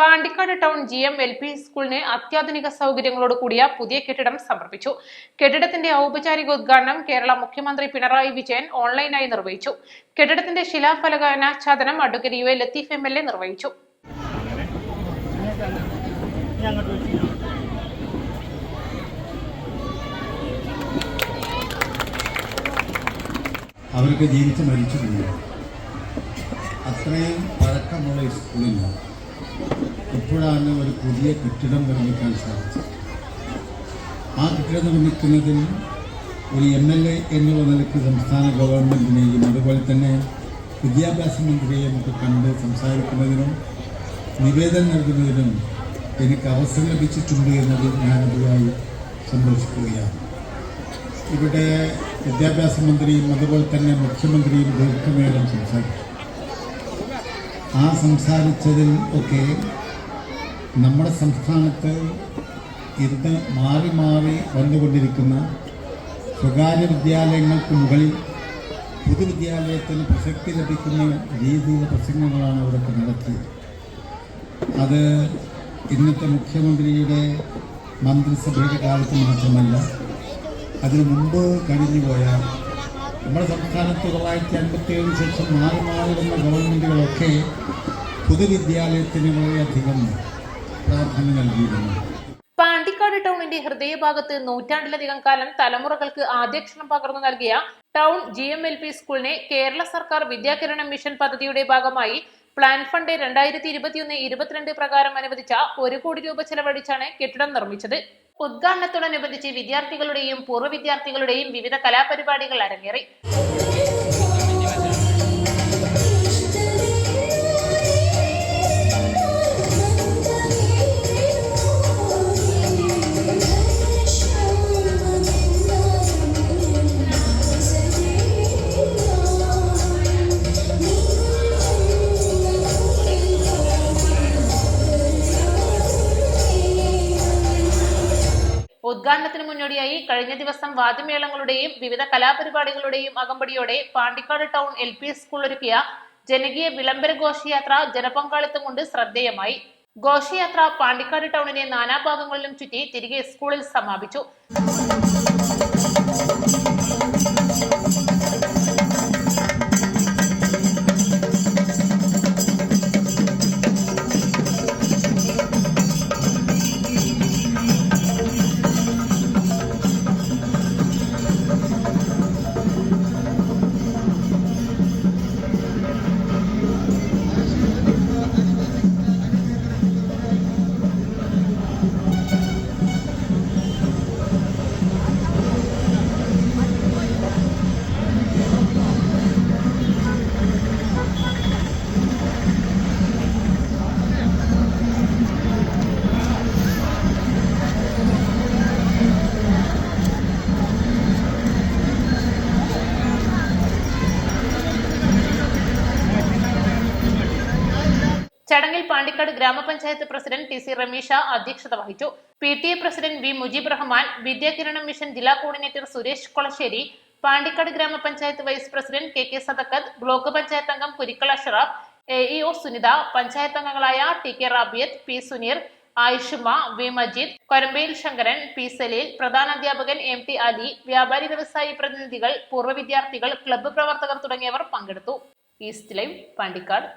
Pandikkad town G M L P സ്കൂളിന് അത്യാധുനിക സൗകര്യങ്ങളോട് കൂടിയ പുതിയ കെട്ടിടം സമർപ്പിച്ചു. കെട്ടിടത്തിന്റെ ഔപചാരിക ഉദ്ഘാടനം കേരള മുഖ്യമന്ത്രി പിണറായി വിജയൻ ഓൺലൈനായി നിർവഹിച്ചു. കെട്ടിടത്തിന്റെ ശിലാഫലകാനാച്ഛാദനം advocate U A Latheef M L A നിർവഹിച്ചു. അവർക്ക് ജീവിച്ച് മരിച്ചിട്ടുണ്ട്. അത്രയും പഴക്കമുള്ള ഈ ഇപ്പോഴാണ് ഒരു പുതിയ കെട്ടിടം നിർമ്മിക്കാൻ സാധിച്ചത്. ആ കെട്ടിടം നിർമ്മിക്കുന്നതിൽ ഒരു എം എൽ എ എന്നുള്ള നിലയ്ക്ക് സംസ്ഥാന ഗവൺമെന്റിനെയും അതുപോലെ തന്നെ വിദ്യാഭ്യാസ മന്ത്രിയെയും ഒക്കെ കണ്ട് സംസാരിക്കുന്നതിനും നിവേദനം നൽകുന്നതിനും എനിക്ക് അവസരം ലഭിച്ചിട്ടുണ്ട് എന്നത് ഞാൻ അതിയായി സന്തോഷിക്കുകയാണ്. ഇവിടെ വിദ്യാഭ്യാസ മന്ത്രിയും അതുപോലെ തന്നെ മുഖ്യമന്ത്രിയും ദീർഘനേരം സംസാരിച്ചു ആ സംസാരിച്ചതിൽ ഒക്കെ നമ്മുടെ സംസ്ഥാനത്ത് ഇന്ന് മാറി മാറി വന്നുകൊണ്ടിരിക്കുന്ന സ്വകാര്യ വിദ്യാലയങ്ങൾക്ക് മുകളിൽ പൊതുവിദ്യാലയത്തിന് പ്രസക്തി ലഭിക്കുന്ന രീതിയിലെ പ്രസംഗങ്ങളാണ് അവരൊക്കെ നടത്തിയത്. അത് ഇന്നത്തെ മുഖ്യമന്ത്രിയുടെ മന്ത്രിസഭയുടെ കാലത്ത് മാത്രമല്ല അതിനു മുമ്പ് കഴിഞ്ഞുപോയ നമ്മുടെ സംസ്ഥാനത്ത് തൊള്ളായിരത്തി അൻപത്തി ഏഴിന് ശേഷം മാറി മാറി വന്ന ഗവൺമെന്റുകളൊക്കെ പൊതുവിദ്യാലയത്തിന് വളരെയധികം പ്രാധാന്യം നൽകിയിരുന്നു. പാണ്ടിക്കാട് ടൗണിന്റെ ഹൃദയഭാഗത്ത് നൂറ്റാണ്ടിലധികം കാലം തലമുറകൾക്ക് ആദ്യക്ഷരം പകർന്നു നൽകിയ town G M L P സ്കൂളിനെ കേരള സർക്കാർ വിദ്യാകിരണ മിഷൻ പദ്ധതിയുടെ ഭാഗമായി പ്ലാൻ ഫണ്ട് രണ്ടായിരത്തി ഇരുപത്തിയൊന്ന് ഇരുപത്തിരണ്ട് പ്രകാരം അനുവദിച്ച ഒരു കോടി രൂപ ചെലവഴിച്ചാണ് കെട്ടിടം നിർമ്മിച്ചത്. ഉദ്ഘാടനത്തോടനുബന്ധിച്ച് വിദ്യാർത്ഥികളുടെയും പൂർവ വിദ്യാർത്ഥികളുടെയും വിവിധ കലാപരിപാടികൾ അരങ്ങേറി. ഉദ്ഘാടനത്തിന് മുന്നോടിയായി കഴിഞ്ഞ ദിവസം വാദ്യമേളങ്ങളുടെയും വിവിധ കലാപരിപാടികളുടെയും അകമ്പടിയോടെ Pandikkad town L P school ഒരുക്കിയ ജനകീയ വിളംബര ഘോഷയാത്ര ജനപങ്കാളിത്തം കൊണ്ട് ശ്രദ്ധേയമായി. ഘോഷയാത്ര പാണ്ടിക്കാട് ടൗണിനെ നാനാഭാഗങ്ങളിലും ചുറ്റി തിരികെ സ്കൂളിൽ സമാപിച്ചു. ചടങ്ങിൽ പാണ്ടിക്കാട് ഗ്രാമപഞ്ചായത്ത് പ്രസിഡന്റ് ടി സി റമീഷ അധ്യക്ഷത വഹിച്ചു. P T A president V Mujeeb Rahman Vidyakiranam mission ജില്ലാ കോർഡിനേറ്റർ സുരേഷ് കൊളശ്ശേരി പാണ്ടിക്കാട് ഗ്രാമപഞ്ചായത്ത് vice president K K Sadakkath block panchayat അംഗം Kurikkal Ashraf A E O Sunitha panchayat അംഗങ്ങളായ T K Rabiyath P Suneer Ayishuma V Majeed Korambayil Shankaran P Saleel പ്രധാന അധ്യാപകൻ M T Ali വ്യാപാരി വ്യവസായി പ്രതിനിധികൾ പൂർവ വിദ്യാർത്ഥികൾ ക്ലബ്ബ് പ്രവർത്തകർ തുടങ്ങിയവർ പങ്കെടുത്തു. East live Pandikkad.